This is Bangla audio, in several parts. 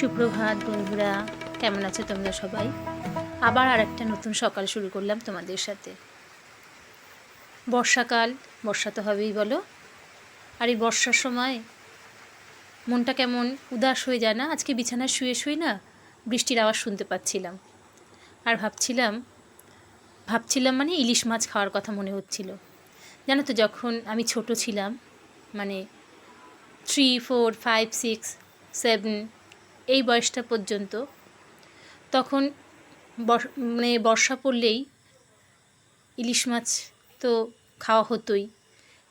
সুপ্রভাত বন্ধুরা, কেমন আছো তোমরা সবাই? আবার আর একটা নতুন সকাল শুরু করলাম তোমাদের সাথে। বর্ষাকাল, বর্ষা তো হবেই বলো। আর এই বর্ষার সময় মনটা কেমন উদাস হয়ে যায় না? আজকে বিছানায় শুয়ে শুয়ে না বৃষ্টির আওয়াজ শুনতে পাচ্ছিলাম। আর ভাবছিলাম ভাবছিলাম মানে ইলিশ মাছ খাওয়ার কথা মনে হচ্ছিল। জানো তো যখন আমি ছোট ছিলাম মানে three four five six seven এই বয়সটা পর্যন্ত, তখন মানে বর্ষা পড়লেই ইলিশ মাছ তো খাওয়া হতোই।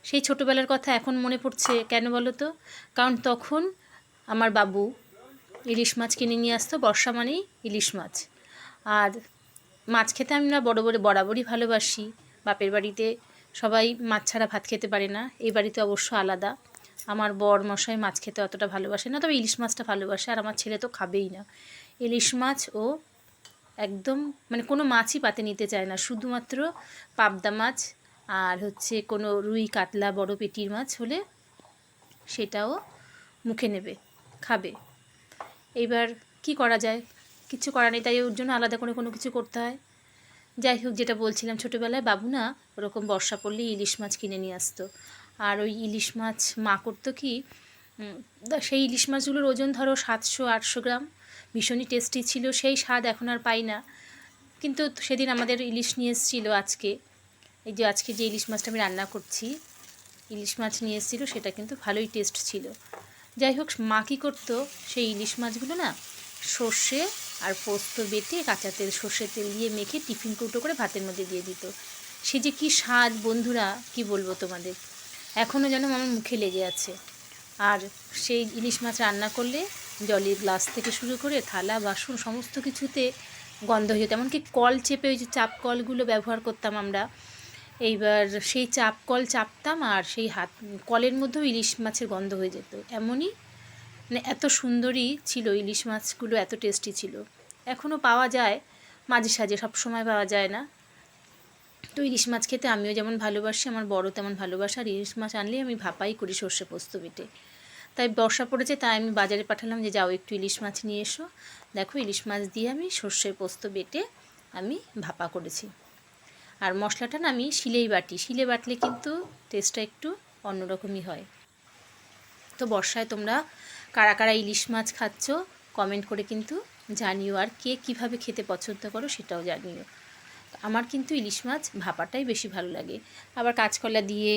সেই ছোটোবেলার কথা এখন মনে পড়ছে কেন বলো তো? কারণ তখন আমার বাবু ইলিশ মাছ কিনে নিয়ে আসতো, বর্ষা মানেই ইলিশ মাছ। আর মাছ খেতে আমি না বড় বড়, বরাবরই ভালোবাসি। বাপের বাড়িতে সবাই মাছ ছাড়া ভাত খেতে পারে না, এই বাড়িতে অবশ্য আলাদা। আমার বর মশাই মাছ খেতে অতটা ভালোবাসে না, তবে ইলিশ মাছটা ভালোবাসে, আর আমার ছেলে তো খাবেই না। ইলিশ মাছ ও একদম মানে কোনো মাছই পাতে নিতে চায় না, শুধুমাত্র পাবদা মাছ আর হচ্ছে কোনো রুই, কাতলা, বড় পেটির মাছ হলে সেটাও মুখে নেবে, খাবে। এইবার কি করা যায়? কিছু করা নেই, তাই ওর জন্য আলাদা করে কোনো কিছু করতে হয়। যাই হোক, যেটা বলছিলাম ছোটোবেলায়, বাবু না ওরকম বর্ষা পড়লেই ইলিশ মাছ কিনে নিয়ে আসতো। আর ওই ইলিশ মাছ মা করতো কি? সেই ইলিশ মাছগুলোর ওজন ধরো সাতশো, আটশো গ্রাম। ভীষণই টেস্টি ছিল, সেই স্বাদ এখন আর পাই না। কিন্তু সেদিন আমাদের ইলিশ নিয়ে এসেছিল আজকে। এই যে আজকে যে ইলিশ মাছটা আমি রান্না করছি, ইলিশ মাছ নিয়ে এসেছিল, সেটা কিন্তু ভালোই টেস্ট ছিল। যাই হোক, মা কী করতো? সেই ইলিশ মাছগুলো না সর্ষে আর পোস্ত বেটে কাঁচা তেল, সর্ষে তেল দিয়ে মেখে টিফিন কৌটো করে ভাতের মধ্যে দিয়ে দিত। সে যে কী স্বাদ, বন্ধুরা, কি বলব তোমাদের? এখনও যেন আমার মুখে লেগে আছে। আর সেই ইলিশ মাছ রান্না করলে জলের গ্লাস থেকে শুরু করে থালা, বাসন, সমস্ত কিছুতে গন্ধ হয়ে যেত। এমনকি কল চেপে ওই যে চাপ কলগুলো ব্যবহার করতাম আমরা। এইবার সেই চাপ কল চাপতাম আর সেই হাত, কলের মধ্যেও ইলিশ মাছের গন্ধ হয়ে যেত। এমনই মানে এত সুন্দরই ছিল ইলিশ মাছগুলো, এত টেস্টি ছিল। এখনও পাওয়া যায়, মাঝে সাঝে সব সময় পাওয়া যায় না। তো ইলিশ মাছ খেতে আমিও যেমন ভালোবাসি, আমার বড় তেমন ভালোবাসে। আর ইলিশ মাছ আনলেই আমি ভাপাই করি সর্ষে পোস্ত বেটে। তাই বর্ষা পড়েছে, তাই আমি বাজারে পাঠালাম যে, যাও একটু ইলিশ মাছ নিয়ে এসো। দেখো ইলিশ মাছ দিয়ে আমি সর্ষে পোস্ত বেটে আমি ভাপা করেছি। আর মশলাটা না, আমি শিলেই বাটি। শিলে বাটলে কিন্তু টেস্টটা একটু অন্যরকমই হয়। তো বর্ষায় তোমরা কারা কারা ইলিশ মাছ খাচ্ছ কমেন্ট করে কিন্তু জানিও। আর কে কীভাবে খেতে পছন্দ করো সেটাও জানিও। আমার কিন্তু ইলিশ মাছ ভাপাটাই বেশি ভালো লাগে। আবার কাঁচকলা দিয়ে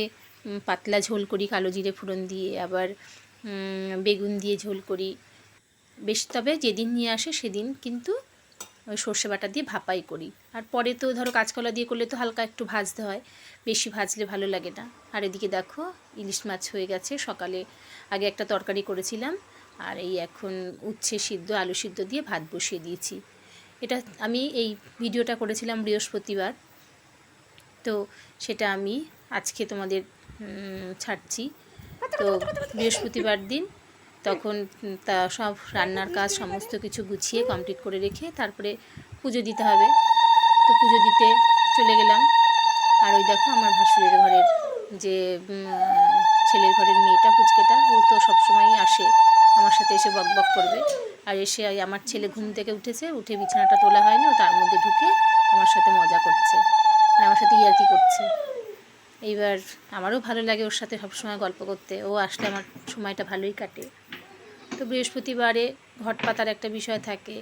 পাতলা ঝোল করি, কালো জিরে ফোড়ন দিয়ে, আবার বেগুন দিয়ে ঝোল করি। বেশ, তবে যেদিন নিয়ে আসে সেদিন কিন্তু ওই সর্ষে বাটা দিয়ে ভাপাই করি। আর পরে তো ধরো কাঁচকলা দিয়ে করলে তো হালকা একটু ভাজতে হয়, বেশি ভাজলে ভালো লাগে না। আর এদিকে দেখো, ইলিশ মাছ হয়ে গেছে। সকালে আগে একটা তরকারি করেছিলাম, আর এই এখন উচ্ছে সিদ্ধ, আলু সিদ্ধ দিয়ে ভাত বসিয়ে দিয়েছি। এটা আমি এই ভিডিওটা করেছিলাম বৃহস্পতিবার। তো সেটা আমি আজকে তোমাদের ছাড়ছি। তো বৃহস্পতিবার দিন তখন তা সব রান্নার কাজ সমস্ত কিছু গুছিয়ে কমপ্লিট করে রেখে তারপরে পুজো দিতে হবে। তো পুজো দিতে চলে গেলাম। আর ওই দেখো আমার ভাসুরের ঘরের যে ছেলের ঘরের মেয়েটা, পুচকেটা, ও তো সবসময়ই আসে। আমার সাথে এসে বক বক করবে। আর এসে আমার ছেলে ঘুম থেকে উঠেছে, উঠে বিছানাটা তোলা হয়নি, ও তার মধ্যে ঢুকে আমার সাথে মজা করছে। মানে আমার সাথে ইয়ার্কি করছে। এইবার আমারও ভালো লাগে ওর সাথে সবসময় গল্প করতে, ও আসলে আমার সময়টা ভালোই কাটে। তো বৃহস্পতিবারে ঘট পাতার একটা বিষয় থাকে,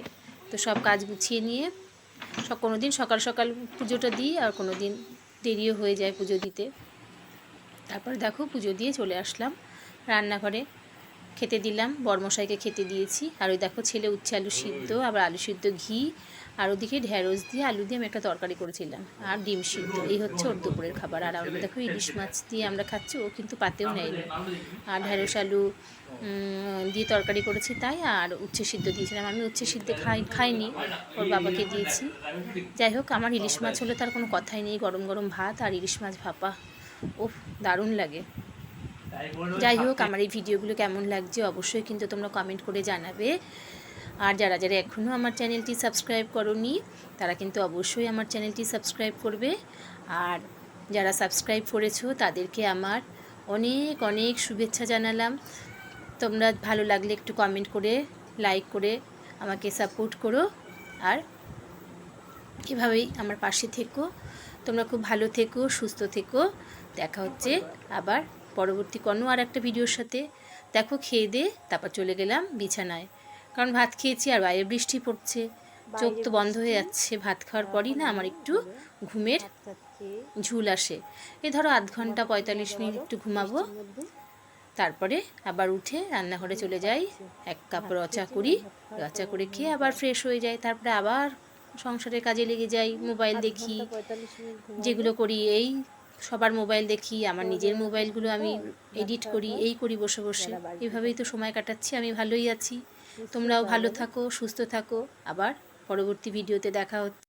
তো সব কাজ গুছিয়ে নিয়ে সব কোনো দিন সকাল সকাল পুজোটা দিই আর কোনো দিন দেরিও হয়ে যায় পুজো দিতে। তারপর দেখো পুজো দিয়ে চলে আসলাম রান্নাঘরে। খেতে দিলাম, বরমশাইকে খেতে দিয়েছি। আর ওই দেখো ছেলে উচ্ছে আলু সিদ্ধ, আবার আলু সিদ্ধ ঘি, আর ওদিকে ঢ্যাঁড়স দিয়ে আলু দিয়ে আমি একটা তরকারি করেছিলাম, আর ডিম সিদ্ধ। এই হচ্ছে ওর দুপুরের খাবার। আর আমরা দেখো ইলিশ মাছ দিয়ে আমরা খাচ্ছি, ও কিন্তু পাতেও নেয়নি। আর ঢ্যাঁড়স আলু দিয়ে তরকারি করেছি তাই, আর উচ্ছে সিদ্ধ দিয়েছিলাম। আমি উচ্ছে সিদ্ধ খাই, খাইনি, ওর বাবাকে দিয়েছি। যাই হোক, আমার ইলিশ মাছ হলে তার কোনো কথাই নেই, গরম গরম ভাত আর ইলিশ মাছ ভাপা। ও দারুণ লাগে। যাই হোক, আমার এই ভিডিওগুলো কেমন লাগছে অবশ্যই কিন্তু তোমরা কমেন্ট করে জানাবে। আর যারা যারা এখনও আমার চ্যানেলটি সাবস্ক্রাইব করনি, তারা কিন্তু অবশ্যই আমার চ্যানেলটি সাবস্ক্রাইব করবে। আর যারা সাবস্ক্রাইব করেছ, তাদেরকে আমার অনেক অনেক শুভেচ্ছা জানালাম। তোমরা ভালো লাগলে একটু কমেন্ট করে লাইক করে আমাকে সাপোর্ট করো। আর এভাবেই আমার পাশে থেকো। তোমরা খুব ভালো থেকো, সুস্থ থেকো। দেখা হচ্ছে আবার পরবর্তী কোনো আর একটা ভিডিওর সাথে। দেখো খেয়ে দে তারপর চলে গেলাম বিছানায়। কারণ ভাত খেয়েছি আর বাইরে বৃষ্টি পড়ছে। চোখ তো বন্ধ হয়ে যাচ্ছে ভাত খাওয়ার পরই না আমার একটু ঘুমের ঝুল আসে। এ ধরো আধ ঘণ্টা পঁয়তাল্লিশ মিনিট একটু ঘুমাবো। তারপরে আবার উঠে রান্নাঘরে চলে যাই এক কাপ রচা করি রচা করে খেয়ে আবার ফ্রেশ হয়ে যাই তারপরে আবার সংসারের কাজে লেগে যাই মোবাইল দেখি যেগুলো করি এই সবার মোবাইল দেখি আমার নিজের মোবাইলগুলো আমি এডিট করি এই করি বসে বসে। এভাবেই তো সময় কাটাচ্ছি আমি ভালোই আছি। তোমরাও ভালো থাকো সুস্থ থাকো। আবার পরবর্তী ভিডিওতে দেখা হচ্ছে।